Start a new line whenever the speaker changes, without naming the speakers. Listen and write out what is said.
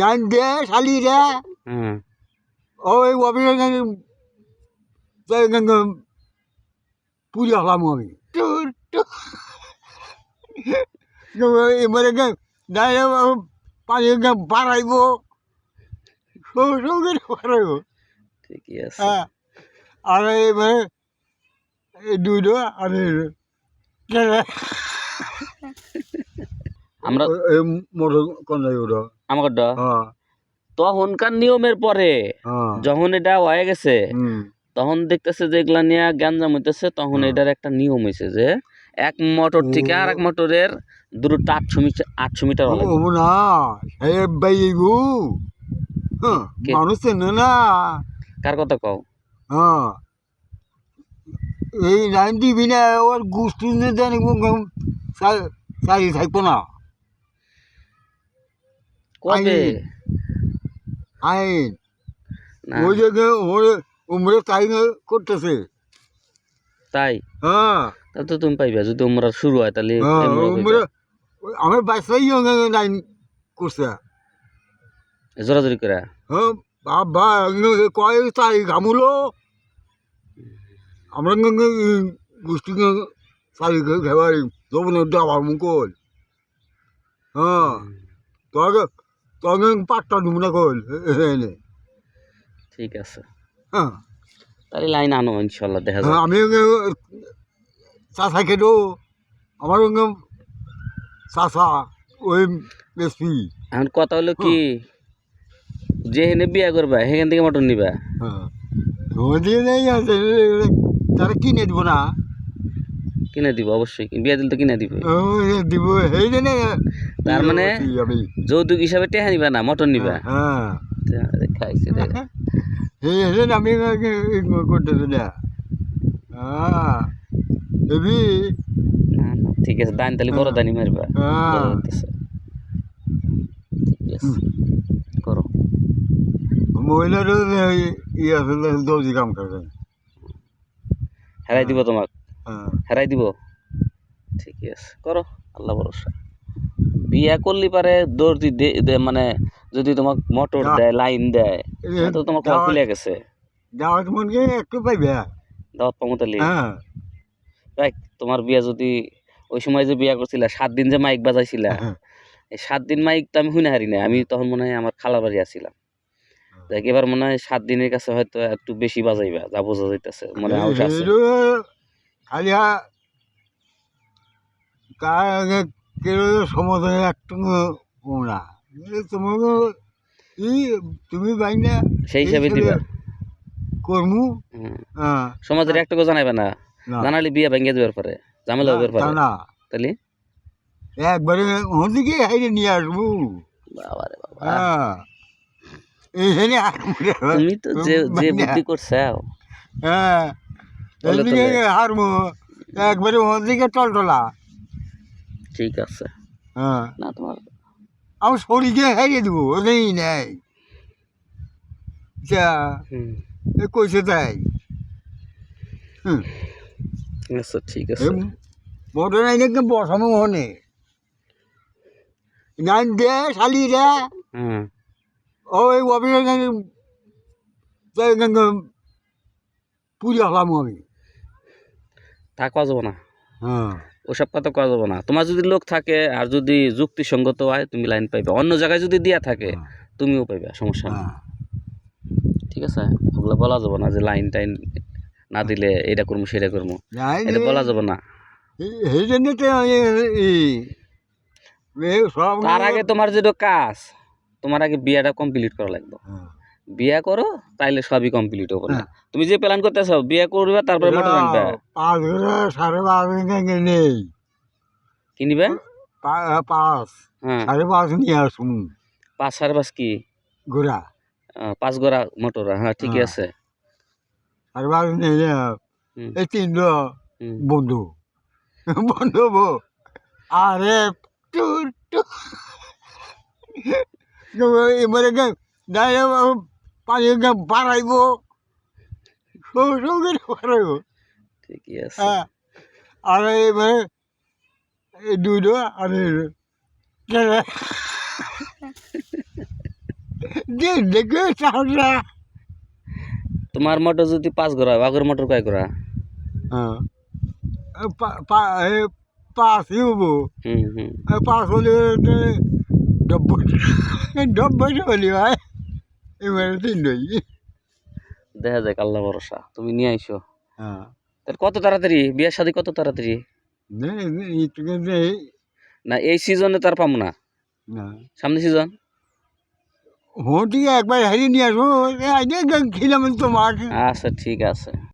Nine দে শালি রে ওই অফিসে পুরি হলাম আমি। এবারে পানি বাড়াইব। সঙ্গে বাড়াইব।
ঠিকই আছে।
হ্যাঁ। আর এবারে এই দুটো আর
আমরা
মোটর কোন ওটা
আমাকে ড
হ্যাঁ।
তখনকার নিয়মের পরে
হ্যাঁ।
যখন এটা হয়ে গেছে তখন দেখতেছে যে এগুলা নিয়ে গ্যাঞ্জাম হইতেছে তখন
হ্যাঁ।
এটার একটা নিয়ম হয়েছে যে এক মোটর থেকে আর এক মোটরের দূরত্ব আটশো মিটার আটশো মিটার
না? মানুষ না
কার কথা কও?
হ্যাঁ। এই লাইন দিবি না ওর গুষ্টি দেন চারি থাকব না।
কবে?
আইন। ওই ওরে উমরে তাই করতেছে।
তাই?
হ্যাঁ।
তাহলে তো তুমি পাইবা যদি উমরা শুরু হয় তাহলে
হ্যাঁ। আমার বাচ্চাই লাইন করছে।
জোরাজোরি করে?
হ্যাঁ বাবা কয় তাই ঘামুলো আমরা গোষ্ঠী চারি খেবারি যখন ডাবার মুকল। হ্যাঁ। তোকে তোকে পাট্টা ঢুক না কল এনে।
ঠিক আছে।
হ্যাঁ।
তাহলে লাইন আনো ইনশাল্লাহ দেখা
হ্যাঁ,
যাক
আমি চাষা খেটো আমার চাষা ওই বেশি
এখন কথা হলো কি যে হেনে বিয়া করবা সেখান থেকে মটন নিবা।
হ্যাঁ। তারা কিনে দিব না।
কিনে দিব অবশ্যই। বিয়া দিলে তো কিনে দিব।
দিব সেই জন্য
তার মানে যৌতুক হিসাবে টেহা নিবা না মটন নিবা।
হ্যাঁ
খাইছে
আমি করতেছি না। হ্যাঁ
না, ঠিক আছে দান তাহলে বড় দানি মারবা।
হ্যাঁ।
বড় হইতেছে। করো।
মহিলারও ই আছে দর্জি কাম করে
হেরাই দিব তোমাক।
হ্যাঁ
হেরাই দিব। ঠিকই আছে করো আল্লাহ ভরসা। বিয়া করলি পারে দর্জি দে- মানে যদি তোমাক মোটর দেয় লাইন দেয় তো তোমার
দাওয়াত-
খুলে গেছে।
দাওয়াত মনকে একটু পাইবে।
দাওয়াত
হ্যাঁ।
দেখ তোমার বিয়া যদি ওই সময় যে বিয়া করছিলা সাত দিন যে মাইক বাজাইছিলা
হ্যাঁ।
এই সাত দিন মাইক তো আমি শুনে হারি না আমি তখন মনে হয় আমার খালার বাড়ি আসছিলাম দেখ এবার মনে হয় সাত দিনের কাছে হয়তো একটু বেশি বাজাইবা যা বোঝা যাইতেছে মনে আউট আছে।
একটু না তোমাকে ই তুমি
সেই হিসাবে দিবা।
কর্মু।
সমাজের একটুকু জানাইবা না। জানালে বিয়া ভেঙে দেবার পারে ঝামেলা
তা
পারে।
না।
তাহলে
একবারে ওদিকে হাইরে নিয়ে আসব।
বাবা রে বাবা।
হ্যাঁ।
তুমি তো যে যে বুদ্ধি করছাও।
হ্যাঁ। এদিকে
তলে।
হারমো একবারে ওদিকে টলটলা।
ঠিক আছে।
হ্যাঁ।
না তোমার
আমি শরীরকে হারিয়ে দেবো ওদেরই নেই। যা
হুম।
এ কইছে তাই। হুম।
আচ্ছা ঠিক আছে।
মোটর নাইনে বসামো হনে নাইন দে শালি রে। ওই অফিসে পুরি হলাম আমি।
তা কওয়া যাব না।
হ্যাঁ।
ওসব কথা কওয়া যাব না। তোমার যদি লোক থাকে আর যদি যুক্তিসঙ্গত হয় তুমি লাইন পাইবে। অন্য জায়গায় যদি দিয়া থাকে তুমিও পাইবে সমস্যা নেই।
হ্যাঁ।
ঠিক আছে? ওগুলো বলা যাবে না যে লাইন টাইন না দিলে এটা করব সেটা করব এটা বলা যাবে না।
সেই জন্য
তার আগে তোমার যেটা কাজ তোমার আগে বিয়াটা কমপ্লিট করা লাগবে।
হ্যাঁ।
বিয়া করো তাইলে সবই কমপ্লিট হবে না।
হ্যাঁ।
তুমি যে প্ল্যান করতেছো বিয়া করবে তারপরে মোটর আনবে।
পাঁচ ঘরে সাড়ে পাঁচ ঘণ্টা নেই
কিনিবে
পাঁচ।
হ্যাঁ।
সাড়ে পাঁচ নিয়ে আসুন।
পাঁচ সাড়ে পাঁচ কি? আহ, পাঁচ গোড়া মোটর হ্যাঁ ঠিকই
হ্যাঁ।
আছে।
সাড়ে পাঁচ নিয়ে এই তিনটা। বন্ধু। বন্ধু আরে টুর টুর। এবারে পানি বাড়াইব। সঙ্গে বাড়াইব।
ঠিকই আছে।
হ্যাঁ। আর এবারে এই দুটো আর এই- দেখে চাষরা
তোমার মোটর যদি পাঁচ গড়া হয় বাঘের মোটর কয় গড়া
হ্যাঁ। পাঁচ হব। পাঁচ হলে ডব্বই ডব্বই হলি ভাই। এবারে তিন নই।
দেখা যাক আল্লাহ ভরসা। তুমি নিয়ে আইসো।
হ্যাঁ।
কত তাড়াতাড়ি? বিয়ের শাদী কত তাড়াতাড়ি? না এই সিজনে তার পাবো না। সামনে সিজন
হোঁটি একবার হারিয়ে নিয়ে আসব।
আচ্ছা ঠিক আছে।